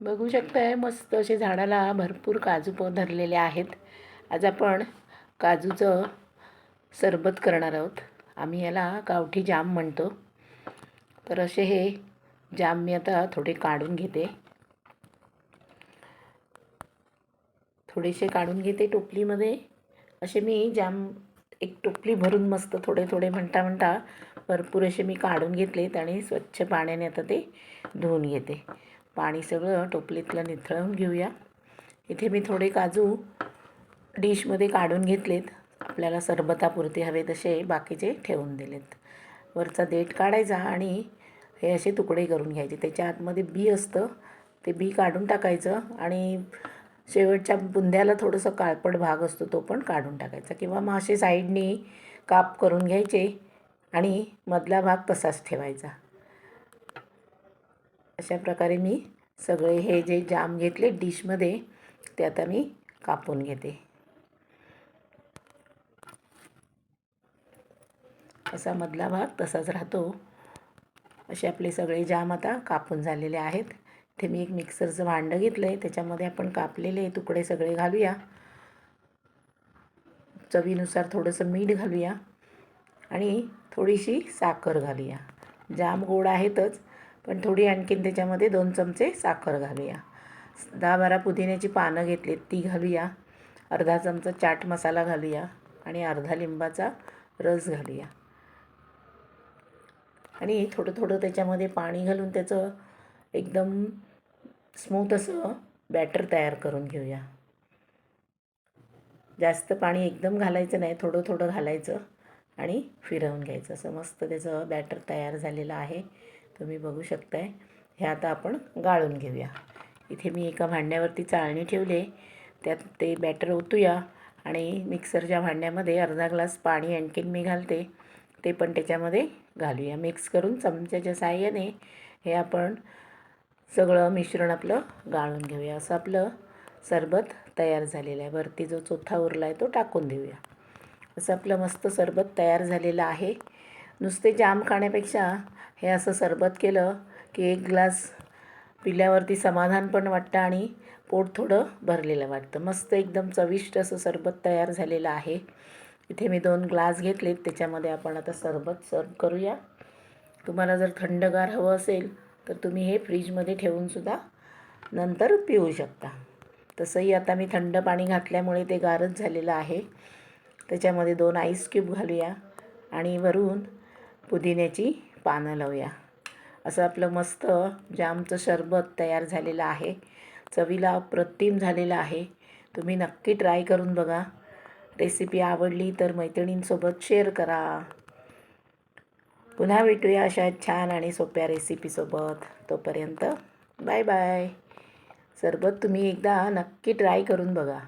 बघू शकताय मस्त असे झाडाला भरपूर काजू प धरलेले आहेत. आज आपण काजूचं सरबत करणार आहोत. आम्ही याला गावठी जाम म्हणतो. तर असे हे जाम मी आता थोडे काढून घेते. थोडेसे काढून घेते टोपलीमध्ये. असे मी जाम एक टोपली भरून मस्त थोडे थोडे म्हणता म्हणता भरपूर असे मी काढून घेतलेत आणि स्वच्छ पाण्याने आता ते धुवून घेते. पाणी सगळं टोपलीतलं निथळून घेऊया. इथे मी थोडे काजू डिशमध्ये काढून घेतलेत. आपल्याला सरबतापुरते हवे तसे बाकीचे ठेवून दिलेत. वरचा देठ काढायचा आणि हे असे तुकडे करून घ्यायचे. त्याच्या आतमध्ये बी असतं. ते बी काढून टाकायचं आणि शेवटच्या बुंद्याला थोडंसं काळपट भाग असतो तो पण काढून टाकायचा. किंवा मग असे साईडनी काप करून घ्यायचे आणि मधला भाग तसाच ठेवायचा. अशा प्रकारे मी सगळे हे जे जाम घेतले डिशमध्ये ते आता मी कापून घेते. असा मधला भाग तसाच राहतो. असे आपले सगळे जाम आता कापून झालेले आहेत. इथे मी एक मिक्सरचं भांडं घेतलं आहे त्याच्यामध्ये आपण कापलेले तुकडे सगळे घालूया. चवीनुसार थोडंसं मीठ घालूया आणि थोडीशी साखर घालूया. जाम गोड आहेतच पण थोडी आणखीन त्याच्यामध्ये दोन चमचे साखर घालूया. दहा बारा पुदिन्याची पानं घेतलीत ती घालूया. अर्धा चमचा चाट मसाला घालूया आणि अर्धा लिंबाचा रस घालूया. आणि थोडं थोडं त्याच्यामध्ये पाणी घालून त्याचं एकदम स्मूथ असं बॅटर तयार करून घेऊया. जास्त पाणी एकदम घालायचं नाही थोडं थोडं घालायचं आणि फिरवून घ्यायचं. असं मस्त त्याचं बॅटर तयार झालेलं आहे. तुम्ही बघू शकताय. हे आता आपण गाळून घेऊया. इथे मी एका भांड्यावरती चाळणी ठेवले. त्यात ते बॅटर ओतूया आणि मिक्सरच्या भांड्यामध्ये अर्धा ग्लास पाणी आणखीन मी घालते. ते पण त्याच्यामध्ये घालूया. मिक्स करून चमच्याच्या साह्याने हे आपण सगळं मिश्रण आपलं गाळून घेऊया. असं आपलं सरबत तयार झालेलं आहे. वरती जो चोथा उरला आहे तो टाकून देऊया. असं आपलं मस्त सरबत तयार झालेलं आहे. नुसते जाम खाण्यापेक्षा हे असं सरबत केलं की एक ग्लास पिल्यावरती समाधान पण वाटतं आणि पोट थोडं भरलेलं वाटतं. मस्त एकदम चविष्ट असं सरबत तयार झालेलं आहे. इथे मी दोन ग्लास घेतलेत त्याच्यामध्ये आपण आता सरबत सर्व करूया. तुम्हाला जर थंडगार हवं असेल तर तुम्ही हे फ्रीजमध्ये ठेवूनसुद्धा नंतर पिऊ शकता. तसंही आता मी थंड पाणी घातल्यामुळे ते गारच झालेलं आहे. त्याच्यामध्ये दोन आईस क्यूब घालूया आणि वरून पुदिन्याची पानं लावूया. असं आपलं मस्त जामचं सरबत तयार झालेलं आहे चवीला अप्रतिम झालेलं आहे तुम्ही नक्की ट्राय करून बघा. रेसिपी आवडली तर मैत्रिणींसोबत शेअर करा. पुन्हा भेटूया अशा छान आणि सोप्या रेसिपीसोबत. तोपर्यंत बाय बाय. सरबत तुम्ही एकदा नक्की ट्राय करून बघा.